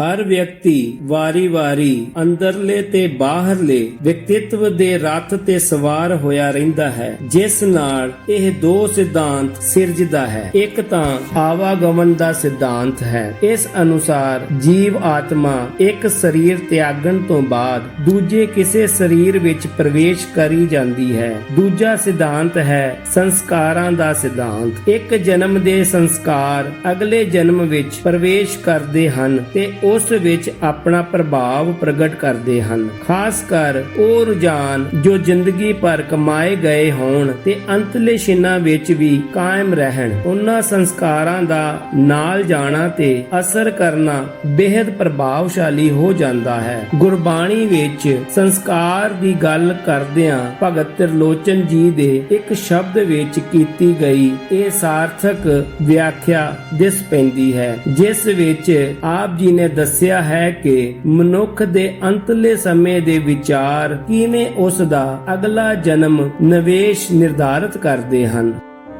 ਹਰ ਵਿਅਕਤੀ ਵਾਰੀ-ਵਾਰੀ ਅੰਦਰਲੇ ਤੇ ਬਾਹਰਲੇ ਵਿਅਕਤਿਤਵ ਦੇ ਰੱਥ ਤੇ ਸਵਾਰ ਹੋਇਆ ਰਹਿੰਦਾ ਹੈ, ਜਿਸ ਨਾਲ ਇਹ ਦੋ ਸਿਧਾਂਤ ਸਿਰਜਦਾ ਹੈ। ਇੱਕ ਤਾਂ ਆਵਾਗਮਨ ਦਾ ਸਿਧਾਂਤ ਹੈ। ਇਸ ਅਨੁਸਾਰ ਜੀਵ ਆਤਮਾ ਇੱਕ ਸਰੀਰ ਤਿਆਗਣ ਤੋਂ ਬਾਅਦ ਦੂਜੇ ਕਿਸੇ ਸਰੀਰ ਵਿੱਚ ਪ੍ਰਵੇਸ਼ ਕਰੀ ਜਾਂਦੀ ਹੈ। ਦੂਜਾ ਸਿਧਾਂਤ ਹੈ ਸੰਸਕਾਰਾਂ ਦਾ ਸਿਧਾਂਤ। ਇੱਕ ਜਨਮ ਦੇ ਸੰਸਕਾਰ ਅਗਲੇ ਜਨਮ ਵਿੱਚ ਪ੍ਰਵੇਸ਼ ਕਰਦੇ ਹਨ ਤੇ ਉਸ ਵਿੱਚ ਆਪਣਾ ਪ੍ਰਭਾਵ ਪ੍ਰਗਟ ਕਰਦੇ ਹਨ। ਖਾਸ ਕਰ ਉਹ ਰੁਝਾਨ ਜੋ ਜ਼ਿੰਦਗੀ ਭਰ ਕਮਾਏ ਗਏ ਹੋਣ ਤੇ ਅੰਤਲੇ ਛਿਨਾਂ ਵਿੱਚ ਵੀ ਕਾਇਮ ਰਹਿਣ। ਉਹਨਾਂ ਸੰਸਕਾਰਾਂ ਦਾ ਨਾਲ ਜਾਣਾ ਤੇ ਅਸਰ ਕਰਨਾ ਬੇहद ਪ੍ਰਭਾਵਸ਼ਾਲੀ ਹੋ ਜਾਂਦਾ ਹੈ। ਗੁਰਬਾਣੀ ਵਿੱਚ ਸੰਸਕਾਰ ਦੀ ਗੱਲ ਕਰਦਿਆਂ ਭਗਤ ਤਿਰਲੋਚਨ ਜੀ ਦੇ ਇੱਕ ਸ਼ਬਦ ਵਿੱਚ ਕੀਤੀ ਗਈ ਇਹ ਸਾਰਥਕ ਵਿਆਖਿਆ ਦਿਸ ਪੈਂਦੀ ਹੈ, ਜਿਸ ਵਿੱਚ ਆਪ ਜੀ ਨੇ ਦੱਸਿਆ ਹੈ ਕਿ ਮਨੁੱਖ ਦੇ ਅੰਤਲੇ ਸਮੇਂ ਦੇ ਵਿਚਾਰ ਕਿਵੇਂ ਉਸ ਦਾ ਅਗਲਾ ਜਨਮ ਨਿਵੇਸ਼ ਨਿਰਧਾਰਤ ਕਰਦੇ ਹਨ।